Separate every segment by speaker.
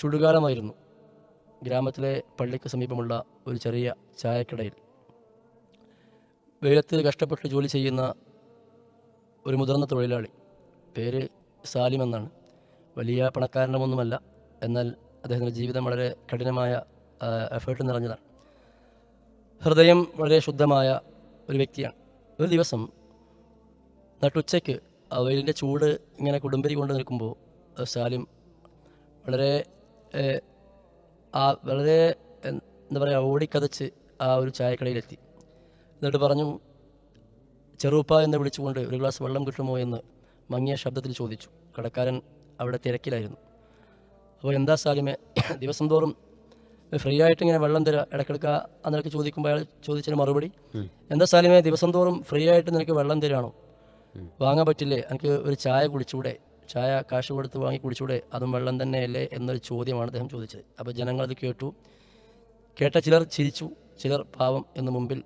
Speaker 1: ചുടുകാലമായിരുന്നു ഗ്രാമത്തിലെ പള്ളിക്ക് സമീപമുള്ള ഒരു ചെറിയ ചായക്കടയിൽ. വെയിലത്ത് കഷ്ടപ്പെട്ട് ജോലി ചെയ്യുന്ന ഒരു മുതിർന്ന തൊഴിലാളി. പേര് സാലിം എന്നാണ്. വലിയ പണക്കാരനൊന്നുമല്ല. എന്നാൽ അദ്ദേഹത്തിന്റെ ജീവിതം വളരെ കഠിനമായ എഫേർട്ട് നിറഞ്ഞതാണ്. ഹൃദയം വളരെ ശുദ്ധമായ ഒരു വ്യക്തിയാണ്. ഒരു ദിവസം നട്ടുച്ചയ്ക്ക് വെയിലിന്റെ ചൂട് ഇങ്ങനെ കുടുംബരി കൊണ്ട് നിൽക്കുമ്പോൾ സാലിം വളരെ ആ വളരെ എന്താ പറയുക ഓടിക്കതച്ച് ആ ഒരു ചായക്കടയിലെത്തി. എന്നിട്ട് പറഞ്ഞു ചെറുപ്പ എന്ന് വിളിച്ചുകൊണ്ട് ഒരു ഗ്ലാസ് വെള്ളം കിട്ടുമോ എന്ന് മങ്ങിയ ശബ്ദത്തിൽ ചോദിച്ചു. കടക്കാരൻ അവിടെ തിരക്കിലായിരുന്നു. അപ്പോൾ എന്താ സാലിമെ ദിവസം തോറും ഫ്രീ ആയിട്ട് ഇങ്ങനെ വെള്ളം തരാം ഇടയ്ക്കിടയ്ക്ക് എന്നൊക്കെ ചോദിക്കുമ്പോൾ അയാൾ ചോദിച്ചതിന് മറുപടി എന്താ സാലിമെ ദിവസം തോറും ഫ്രീ ആയിട്ട് നിനക്ക് വെള്ളം തരാണോ? വാങ്ങാൻ പറ്റില്ലേ? എനിക്ക് ഒരു ചായ കുടിച്ചൂടെ? ചായ കാശ് കൊടുത്ത് വാങ്ങി കുടിച്ചൂടെ? അതും വെള്ളം തന്നെയല്ലേ എന്നൊരു ചോദ്യമാണ് അദ്ദേഹം ചോദിച്ചത്. അപ്പോൾ ജനങ്ങളത് കേട്ടു. കേട്ട ചിലർ ചിരിച്ചു. ചിലർ പാവം എന്ന് മുമ്പിൽ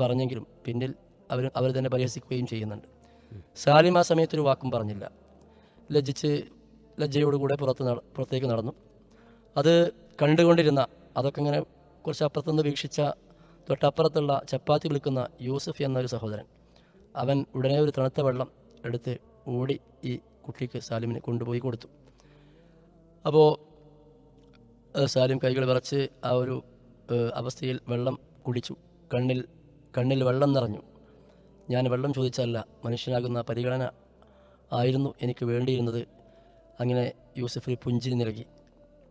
Speaker 1: പറഞ്ഞെങ്കിലും പിന്നിൽ അവർ അവർ തന്നെ പരിഹസിക്കുകയും ചെയ്യുന്നുണ്ട്. സാലിം ആ സമയത്തൊരു വാക്കും പറഞ്ഞില്ല. ലജ്ജിച്ച് ലജ്ജയോടുകൂടെ പുറത്ത് പുറത്തേക്ക് നടന്നു. അത് കണ്ടുകൊണ്ടിരുന്ന അതൊക്കെ ഇങ്ങനെ കുറച്ച് അപ്പുറത്തുനിന്ന് വീക്ഷിച്ച തൊട്ടപ്പുറത്തുള്ള ചപ്പാത്തി വിളിക്കുന്ന യൂസഫ് എന്നൊരു സഹോദരൻ. അവൻ ഉടനെ ഒരു തണുത്ത വെള്ളം എടുത്ത് ഓടി ഈ കുട്ടിക്ക് സാലിമിനെ കൊണ്ടുപോയി കൊടുത്തു. അപ്പോൾ സാലിം കൈകൾ വിറച്ച് ആ ഒരു അവസ്ഥയിൽ വെള്ളം കുടിച്ചു. കണ്ണിൽ കണ്ണിൽ വെള്ളം നിറഞ്ഞു. ഞാൻ വെള്ളം ചോദിച്ചല്ല മനുഷ്യനാകുന്ന പരിഗണന ആയിരുന്നു എനിക്ക് വേണ്ടിയിരുന്നത്. അങ്ങനെ യൂസഫ് പുഞ്ചിരി നൽകി.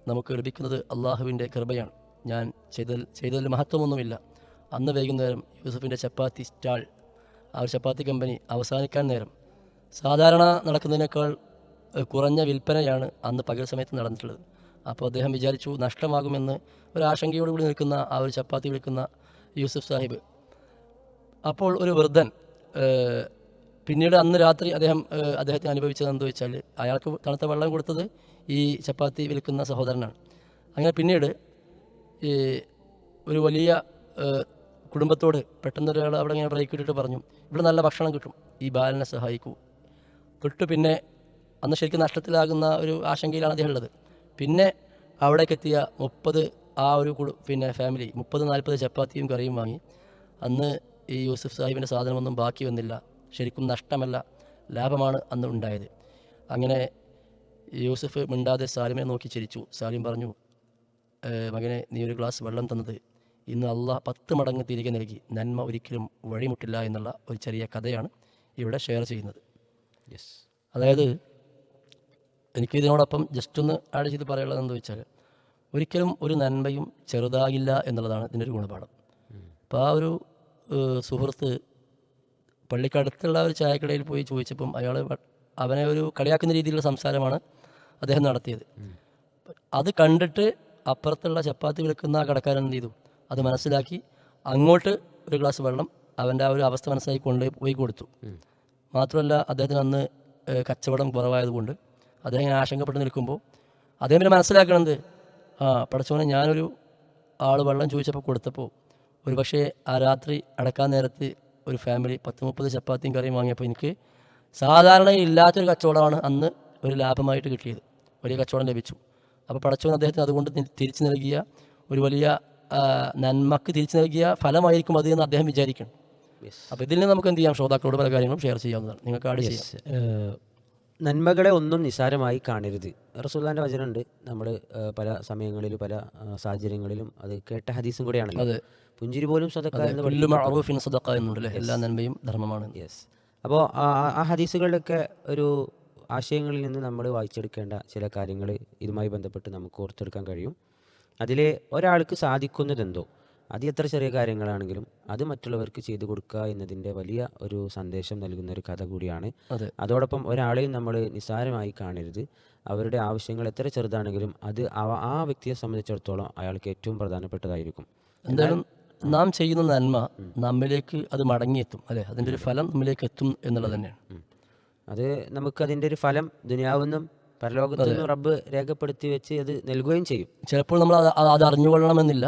Speaker 1: നമുക്ക് ലഭിക്കുന്നത് അള്ളാഹുവിന്റെ കൃപയാണ്. ഞാൻ ചെയ്തതിൽ ചെയ്തതിൽ മഹത്വമൊന്നുമില്ല. അന്ന് വൈകുന്നേരം യൂസഫിന്റെ ചപ്പാത്തി സ്റ്റാൾ ആ ഒരു ചപ്പാത്തി കമ്പനി അവസാനിക്കാൻ നേരം സാധാരണ നടക്കുന്നതിനേക്കാൾ കുറഞ്ഞ വിൽപ്പനയാണ് അന്ന് പകൽ സമയത്ത് നടന്നിട്ടുള്ളത്. അപ്പോൾ അദ്ദേഹം വിചാരിച്ചു നഷ്ടമാകുമെന്ന് ഒരു ആശങ്കയോടുകൂടി നിൽക്കുന്ന ആ ഒരു ചപ്പാത്തി വിൽക്കുന്ന യൂസഫ് സാഹിബ്. അപ്പോൾ ഒരു വൃദ്ധൻ പിന്നീട് അന്ന് രാത്രി അദ്ദേഹം അദ്ദേഹത്തെ അദ്ദേഹത്തിന് അനുഭവിച്ചത് എന്താ വെച്ചാൽ അയാൾക്ക് തണുത്ത വെള്ളം കൊടുത്തത് ഈ ചപ്പാത്തി വിൽക്കുന്ന സഹോദരനാണ്. അങ്ങനെ പിന്നീട് ഈ ഒരു വലിയ കുടുംബത്തോട് പെട്ടെന്ന് ഒരാൾ അവിടെ ഇങ്ങനെ ബ്രേക്ക് ഇട്ടിട്ട് പറഞ്ഞു ഇവിടെ നല്ല ഭക്ഷണം കിട്ടും. ഈ ബാലനെ സഹായിക്കൂ. തൊട്ട് പിന്നെ അന്ന് ശരിക്കും നഷ്ടത്തിലാകുന്ന ഒരു ആശങ്കയിലാണ് അദ്ദേഹം ഉള്ളത്. പിന്നെ അവിടേക്കെത്തിയ മുപ്പത് ആ ഒരു പിന്നെ ഫാമിലി മുപ്പത് നാൽപ്പത് ചപ്പാത്തിയും കറിയും വാങ്ങി. അന്ന് ഈ യൂസുഫ് സാഹിബിന്റെ സാധനമൊന്നും ബാക്കി വന്നില്ല. ശരിക്കും നഷ്ടമല്ല ലാഭമാണ് അന്ന് ഉണ്ടായത്. അങ്ങനെ യൂസഫ് മിണ്ടാതെ സാലിമിനെ നോക്കി ചിരിച്ചു. സാലിം പറഞ്ഞു "ഏഹ് മകനെ നീ ഒരു ഗ്ലാസ് വെള്ളം തന്നത് ഇന്ന് അള്ളാഹ് പത്ത് മടങ്ങ് തിരികെ നൽകി. നന്മ ഒരിക്കലും വഴിമുട്ടില്ല എന്നുള്ള ഒരു ചെറിയ കഥയാണ് ഇവിടെ ഷെയർ ചെയ്യുന്നത്. അതായത് എനിക്ക് ഇതിനോടൊപ്പം ജസ്റ്റ് ഒന്ന് ആഡ് ചെയ്ത് പറയാനുള്ളത് എന്താ വെച്ചാൽ ഒരിക്കലും ഒരു നന്മയും ചെറുതാകില്ല എന്നുള്ളതാണ് ഇതിന്റെ ഒരു ഗുണപാഠം. അപ്പോൾ ആ ഒരു സുഹൃത്ത് പള്ളിക്കടുത്തുള്ള ഒരു ചായക്കടയിൽ പോയി ചോദിച്ചപ്പം അയാൾ അവനെ ഒരു കളിയാക്കുന്ന രീതിയിലുള്ള സംസാരമാണ് അദ്ദേഹം നടത്തിയത്. അത് കണ്ടിട്ട് അപ്പുറത്തുള്ള ചപ്പാത്തി വിൽക്കുന്ന ആ കടക്കാരൻ എന്ത് ചെയ്തു? അത് മനസ്സിലാക്കി അങ്ങോട്ട് ഒരു ഗ്ലാസ് വെള്ളം അവന്റെ ആ ഒരു അവസ്ഥ മനസ്സിലാക്കി കൊണ്ടുപോയി പോയി കൊടുത്തു മാത്രമല്ല അദ്ദേഹത്തിന് അന്ന് കച്ചവടം കുറവായതുകൊണ്ട് അദ്ദേഹം ഇങ്ങനെ ആശങ്കപ്പെട്ട് നിൽക്കുമ്പോൾ അദ്ദേഹം പിന്നെ മനസ്സിലാക്കണത് ആ പടച്ചോനെ ഞാനൊരു ആൾ വെള്ളം ചോദിച്ചപ്പോൾ കൊടുത്തപ്പോൾ ഒരു പക്ഷേ ആ രാത്രി അടക്കാൻ നേരത്ത് ഒരു ഫാമിലി പത്ത് മുപ്പത് ചപ്പാത്തിയും കറിയും വാങ്ങിയപ്പോൾ എനിക്ക് സാധാരണ ഇല്ലാത്തൊരു കച്ചവടമാണ് അന്ന് ഒരു ലാഭമായിട്ട് കിട്ടിയത്. വലിയ കച്ചവടം ലഭിച്ചു. അപ്പോൾ പടച്ചോൻ അദ്ദേഹത്തിന് അതുകൊണ്ട് തിരിച്ചു നൽകിയ ഒരു വലിയ നന്മക്ക് തിരിച്ചു നൽകിയ ഫലമായിരിക്കും അത് എന്ന് അദ്ദേഹം വിചാരിക്കണം. അപ്പോൾ ഇതിൽ നിന്ന് നമുക്ക് എന്ത് ചെയ്യാം? ശ്രോതാക്കളോട് പല കാര്യങ്ങളും ഷെയർ ചെയ്യാവുന്നതാണ്. നിങ്ങൾക്ക് ആഡ് ചെയ്യാം.
Speaker 2: നന്മകളെ ഒന്നും നിസാരമായി കാണരുത്. റസൂല്ലാന്റെ വചനമുണ്ട്. നമ്മൾ പല സമയങ്ങളിലും പല സാഹചര്യങ്ങളിലും അത് കേട്ട ഹദീസും കൂടെയാണല്ലോ.
Speaker 1: അതെ.
Speaker 2: പുഞ്ചിരി പോലും
Speaker 1: എന്നുണ്ടല്ലേ? എല്ലാ നന്മയും ധർമ്മമാണ്.
Speaker 2: യെസ് അപ്പോൾ ആ ഹദീസുകളിലൊക്കെ ഒരു ആശയങ്ങളിൽ നിന്ന് നമ്മൾ വായിച്ചെടുക്കേണ്ട ചില കാര്യങ്ങൾ ഇതുമായി ബന്ധപ്പെട്ട് നമുക്ക് ഓർത്തെടുക്കാൻ കഴിയും. അതിൽ ഒരാൾക്ക് സാധിക്കുന്നതെന്തോ? അത് എത്ര ചെറിയ കാര്യങ്ങളാണെങ്കിലും അത് മറ്റുള്ളവർക്ക് ചെയ്തു കൊടുക്കുക എന്നതിന്റെ വലിയ ഒരു സന്ദേശം നൽകുന്ന ഒരു കഥ കൂടിയാണ്. അതോടൊപ്പം ഒരാളെയും നമ്മൾ നിസ്സാരമായി കാണരുത്. അവരുടെ ആവശ്യങ്ങൾ എത്ര ചെറുതാണെങ്കിലും അത് ആ വ്യക്തിയെ സംബന്ധിച്ചിടത്തോളം അയാൾക്ക് ഏറ്റവും പ്രധാനപ്പെട്ടതായിരിക്കും.
Speaker 1: എന്തായാലും നാം ചെയ്യുന്ന നന്മ നമ്മിലേക്ക് അത് മടങ്ങിയെത്തും അല്ലെ? അതിന്റെ ഒരു ഫലം നമ്മിലേക്ക് എത്തും എന്നുള്ളത് തന്നെയാണ്.
Speaker 2: അത് നമുക്ക് അതിന്റെ ഒരു ഫലം ദുനിയാവുന്നും പരലോകത്തു റബ്ബ് രേഖപ്പെടുത്തി വെച്ച് അത് നൽകുകയും ചെയ്യും.
Speaker 1: ചിലപ്പോൾ നമ്മൾ അത് അറിഞ്ഞുകൊള്ളണമെന്നില്ല.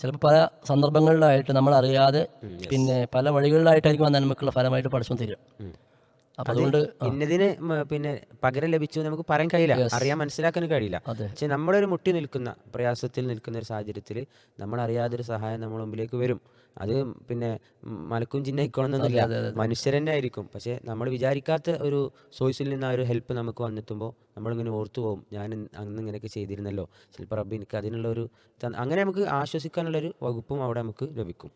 Speaker 1: ചിലപ്പോൾ പല സന്ദർഭങ്ങളിലായിട്ട് നമ്മൾ അറിയാതെ പിന്നെ പല വഴികളിലായിട്ടായിരിക്കും ആ നന്മക്കുള്ള ഫലമായിട്ട് പഠിച്ചു തരിക അതുകൊണ്ട്
Speaker 2: ഇന്നതിന് പിന്നെ പകരം ലഭിച്ചു നമുക്ക് പറയാൻ കഴിയില്ല. അറിയാൻ മനസ്സിലാക്കാൻ കഴിയില്ല. പക്ഷെ നമ്മളൊരു മുട്ടി നിൽക്കുന്ന പ്രയാസത്തിൽ നിൽക്കുന്ന ഒരു സാഹചര്യത്തിൽ നമ്മൾ അറിയാതൊരു സഹായം നമ്മുടെ മുമ്പിലേക്ക് വരും. അത് പിന്നെ മലക്കും ചിഹ്നയിക്കണമെന്നൊന്നുമില്ല
Speaker 1: അതെ.
Speaker 2: ആയിരിക്കും. പക്ഷെ നമ്മൾ വിചാരിക്കാത്ത ഒരു സോഴ്സിൽ നിന്ന് ആ ഒരു ഹെൽപ്പ് നമുക്ക് വന്നെത്തുമ്പോൾ നമ്മളിങ്ങനെ ഓർത്തു പോകും ഞാൻ അന്ന് ഇങ്ങനെയൊക്കെ ചെയ്തിരുന്നല്ലോ. ചിലപ്പോൾ റബ്ബ് എനിക്ക് അതിനുള്ള ഒരു അങ്ങനെ നമുക്ക് ആശ്വസിക്കാനുള്ള ഒരു വകുപ്പും അവിടെ നമുക്ക് ലഭിക്കും.